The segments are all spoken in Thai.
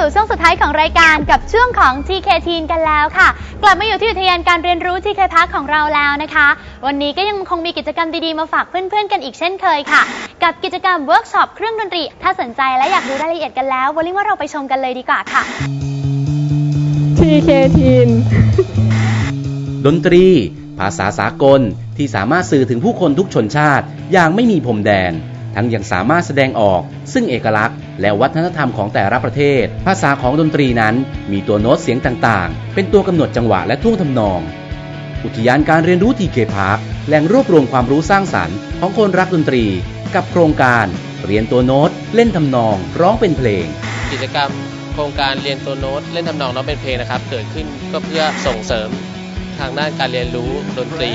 สู่ช่วงสุดท้ายของรายการกับช่วงของ TK Teen กันแล้วค่ะ กลับมาอยู่ที่อุทยานการเรียนรู้ TK Park ของเราแล้วนะคะ วันนี้ก็ยังคงมีกิจกรรมดีๆ มาฝากเพื่อนๆ กันอีกเช่นเคยค่ะ กับกิจกรรมเวิร์กช็อปเครื่องดนตรี ถ้าสนใจและอยากรู้รายละเอียดกันแล้ววันนี้ว่าเราไปชมกันเลยดีกว่าค่ะ TK Teen ดนตรี ภาษาสากลที่สามารถสื่อถึงผู้คนทุกชนชาติอย่างไม่มีพรมแดน ทั้งยังสามารถแสดงออก ซึ่งเอกลักษณ์ และวัฒนธรรมของแต่ละประเทศ ภาษาของดนตรีนั้น มีตัวโน้ตเสียงต่างๆ เป็นตัวกำหนดจังหวะและท่วงทำนอง อุทยานการเรียนรู้ทีเคพาร์คแหล่งรวบรวมความรู้สร้างสรรค์ของคนรักดนตรี กับโครงการ เรียนตัวโน้ต เล่นทำนอง ร้องเป็นเพลง กิจกรรมโครงการเรียนตัวโน้ต เล่นทำนองร้องเป็นเพลงนะครับ เกิดขึ้นก็เพื่อส่งเสริม ทางด้านการเรียนรู้ดนตรี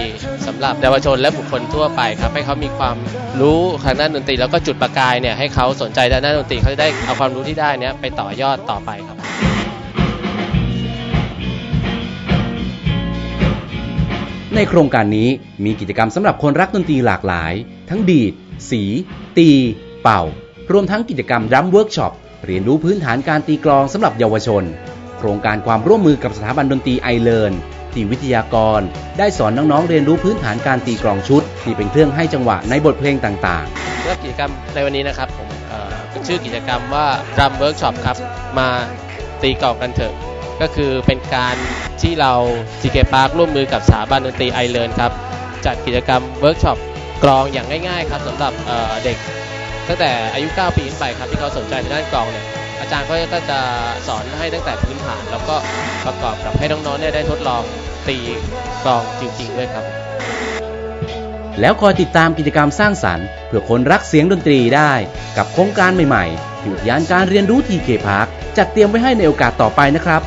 สำหรับเยาวชนและบุคคลทั่วไปครับให้เขามีความรู้ทางด้านดนตรี แล้วก็จุดประกายเนี่ยให้เขาสนใจด้านดนตรีเขาจะได้เอาความรู้ที่ได้เนี่ยไปต่อยอดต่อไปครับในโครงการนี้มีกิจกรรมสำหรับคนรักดนตรีหลากหลาย ทั้งดีด สี ตี เป่า รวมทั้งกิจกรรมดัมเวิร์กช็อปเรียนรู้พื้นฐานการตีกลองสำหรับเยาวชน โครงการความร่วมมือกับสถาบันดนตรีไอเลิร์น ที่วิทยากร ได้สอนน้องๆเรียนรู้พื้นฐานการตีกลองชุด ที่เป็นเครื่องให้จังหวะในบทเพลงต่างๆสำหรับกิจกรรมในวันนี้นะครับผมเป็นชื่อกิจกรรมว่า Drum Workshop ครับมาตีกลองกันเถอะ ก็คือเป็นการที่เรา TK Park ร่วมมือกับสถาบันดนตรีไอเลนครับจัดกิจกรรมเวิร์กช็อปกลองอย่างง่ายๆครับสำหรับเอ่อเด็กตั้งแต่อายุ 9 ปีขึ้นไปครับที่เขาสนใจในด้านกลองเนี่ย อาจารย์เขาก็จะสอนให้ตั้งแต่พื้นฐาน แล้วก็ประกอบกับให้น้องๆเนี่ยได้ทดลองตีกลองจริงๆด้วยครับ แล้วคอยติดตามกิจกรรมสร้างสรรค์เพื่อคนรักเสียงดนตรีได้ กับโครงการใหม่ๆที่อุทยานการเรียนรู้ทีเคพาร์คจัดเตรียมไว้ให้ในโอกาสต่อไปนะครับ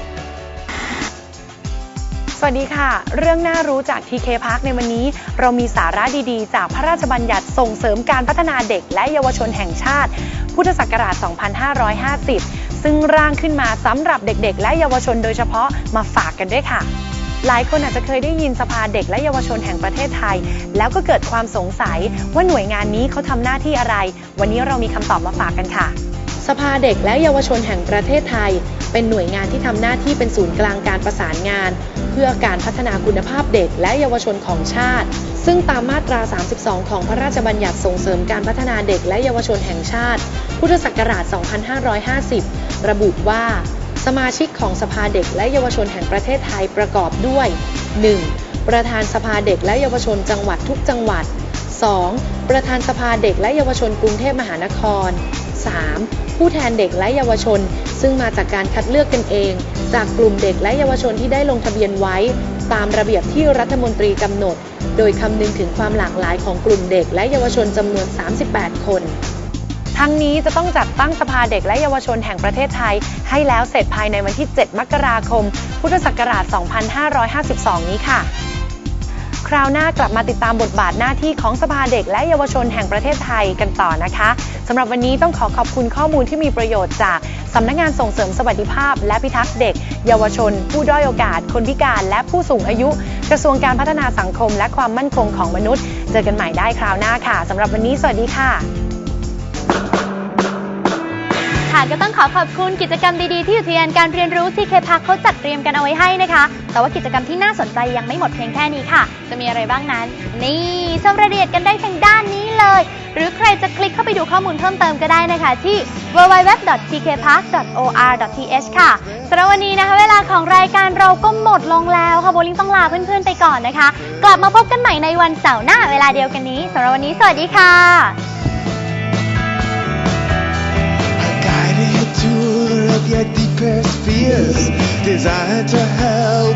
สวัสดีค่ะ เรื่องน่ารู้จาก TK Park ในวันนี้ เรามีสาระดีๆ จากพระราชบัญญัติส่งเสริมการพัฒนาเด็กและเยาวชนแห่งชาติ พุทธศักราช 2550 ซึ่งร่างขึ้นมาสำหรับเด็กๆ และเยาวชนโดยเฉพาะมาฝากกันด้วยค่ะ หลายคนอาจจะเคยได้ยินสภาเด็กและเยาวชนแห่งประเทศไทย แล้วก็เกิดความสงสัยว่าหน่วยงานนี้เขาทำหน้าที่อะไร วันนี้เรามีคำตอบมาฝากกันค่ะ สภาเด็กและเยาวชนแห่งประเทศไทย เป็นหน่วยงานที่ทำหน้าที่เป็นศูนย์กลางการประสานงาน เพื่อการพัฒนาคุณภาพเด็กและเยาวชนของชาติ ซึ่งตามมาตรา 32 ของพระราชบัญญัติส่งเสริมการพัฒนาเด็กและเยาวชนแห่งชาติ พุทธศักราช 2550 ระบุว่า สมาชิกของสภาเด็กและเยาวชนแห่งประเทศไทยประกอบด้วย 1. ประธานสภาเด็กและเยาวชนจังหวัดทุกจังหวัด 2. ประธานสภาเด็กและเยาวชนกรุงเทพมหานคร 3. ผู้แทนเด็กและเยาวชน ซึ่งมาจากการคัดเลือกกันเอง จากกลุ่มเด็กและเยาวชนที่ได้ลงทะเบียนไว้ ตามระเบียบที่รัฐมนตรีกำหนด โดยคำนึงถึงความหลากหลายของกลุ่มเด็กและเยาวชนจำนวน 38 คนทั้งนี้จะต้องจัดตั้งสภาเด็กและเยาวชนแห่งประเทศไทย ให้แล้วเสร็จภายในวันที่ 7 มกราคม พุทธศักราช 2552 นี้ค่ะ คราวหน้ากลับมาติดตามบทบาทหน้าที่ของสภาเด็กและเยาวชนแห่งประเทศไทยกันต่อนะคะสำหรับวันนี้ต้องขอขอบคุณข้อมูลที่มีประโยชน์จากสำนักงานส่งเสริมสวัสดิภาพ และพิทักษ์เด็ก เยาวชน ผู้ด้อยโอกาส คนพิการ และผู้สูงอายุ กระทรวงการพัฒนาสังคม และความมั่นคงของมนุษย์ เจอกันใหม่ได้คราวหน้าค่ะสำหรับวันนี้สวัสดีค่ะะก็ต้องขอขอบคุณกิจกรรมดีๆที่อุทยานการเรียนรู้ที่เคพักเขาจัดเตรียมกันเอาไว้ให้นะคะ แต่ว่ากิจกรรมที่น่าสนใจยังไม่หมดเพียงแค่นี้ค่ะ จะมีอะไรบ้างนั้น นี่ชมรายละเอียดกันได้ทางด้านนี้เลย หรือใครจะคลิกเข้าไปดูข้อมูลเพิ่มเติมก็ได้นะคะ ที่ www.tkpark.or.th ค่ะสำหรับวันนี้นะคะ เวลาของรายการเราก็หมดลงแล้วค่ะโบลิ่งต้องลาเพื่อนๆไปก่อนนะคะ กลับมาพบกันใหม่ในวันเสาร์หน้าเวลาเดียวกันนี้สำหรับวันนี้สวัสดีค่ะ yet deepest fears, desire to help.